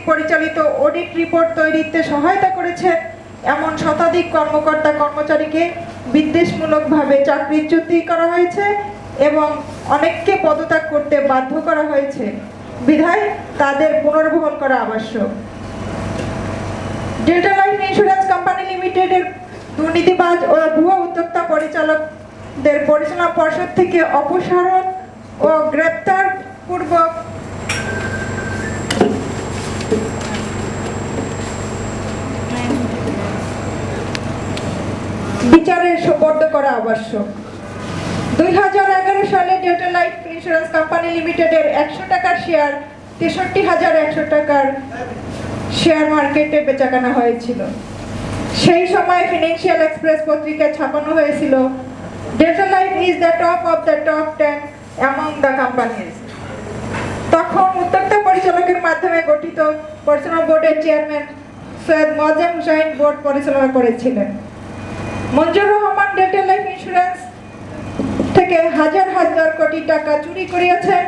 কর্তৃক পরিচালিত audit report তৈরিতে সহায়তা করেছেন এমন শতাধিক কর্মকর্তা কর্মচারীকে বিদ্বেষমূলকভাবে চাকরিচ্যুতি করা হয়েছে এবং অনেককে পদত্যাগ করতে বাধ্য করা হয়েছে। বিধায় তাদের পুনর্বহন করা আবশ্যক। ডেল্টা লাইফ ইন্স্যুরেন্স কোম্পানি লিমিটেডের দুর্নীতিবাজ ও ভুয়া উদ্যোক্তা পরিচালকদের পরিচালনা পর্ষদ থেকে অপসারণ ও গ্রেপ্তার বিচারের সুপর্দ করা আবশ্যক। দুই হাজার এগারো সালে ডেল্টা লাইফ ইন্স্যুরেন্স কোম্পানি লিমিটেডের একশো টাকার শেয়ার তেষট্টি হাজার একশো টাকার শেয়ার মার্কেটে বেচাকেনা হয়েছিল। সেই সময় ফিনান্সিয়াল এক্সপ্রেস পত্রিকায় ছাপানো হয়েছিল Delta life is the top of the top ten among the companies তখন উদ্যোক্তা পরিচালকের মাধ্যমে গঠিত পরিচালনা বোর্ডের চেয়ারম্যান সৈয়দ মোয়াজ্জেম হুসাইন বোর্ড পরিচালনা করেছিলেন। Manzur Rahman Delta life insurance থেকে হাজার হাজার কোটি টাকা চুরি করিয়েছেন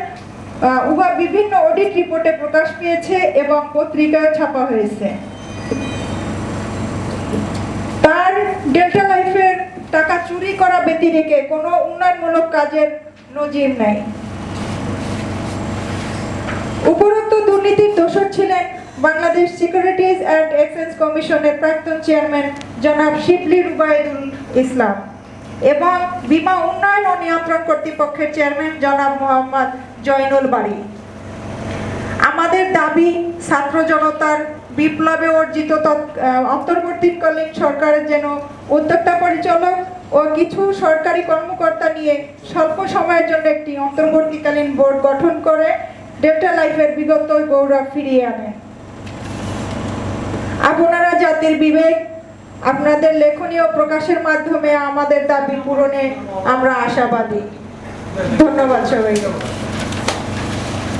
আহ, উহা বিভিন্ন অডিট রিপোর্টে প্রকাশ পেয়েছে এবং পত্রিকায় ছাপা হয়েছে। তার ডেল্টা লাইফের টাকা চুরি করা ব্যতি রেখে কোনো উন্নয়নমূলক কাজের নজির নাই। উপরোক্ত দুর্নীতির দোষর ছিলেন বাংলাদেশ সিকিউরিটিজ অ্যান্ড এক্সচেঞ্জ কমিশনের প্রাক্তন চেয়ারম্যান জনাব শিবলি রুবাইদুল ইসলাম এবং বিমা উন্নয়ন ও নিয়ন্ত্রণ কর্তৃপক্ষের চেয়ারম্যান জনাব মোহাম্মদ জয়নুল বাড়ি আমাদের দাবি, ছাত্র জনতার বিপ্লবে অর্জিত অন্তর্বর্তীকালীন সরকারের যেন উদ্যোক্তা পরিচালক ও কিছু সরকারি কর্মকর্তা নিয়ে স্বল্প সময়ের জন্য একটি অন্তর্বর্তীকালীন বোর্ড গঠন করে, ডেল্টা লাইফের বিগত গৌরব ফিরিয়ে আনে আপনারা জাতির বিবেক, আপনাদের লেখনী ও প্রকাশের মাধ্যমে আমাদের দাবি পূরণে আমরা আশাবাদী। ধন্যবাদ সবাইকে।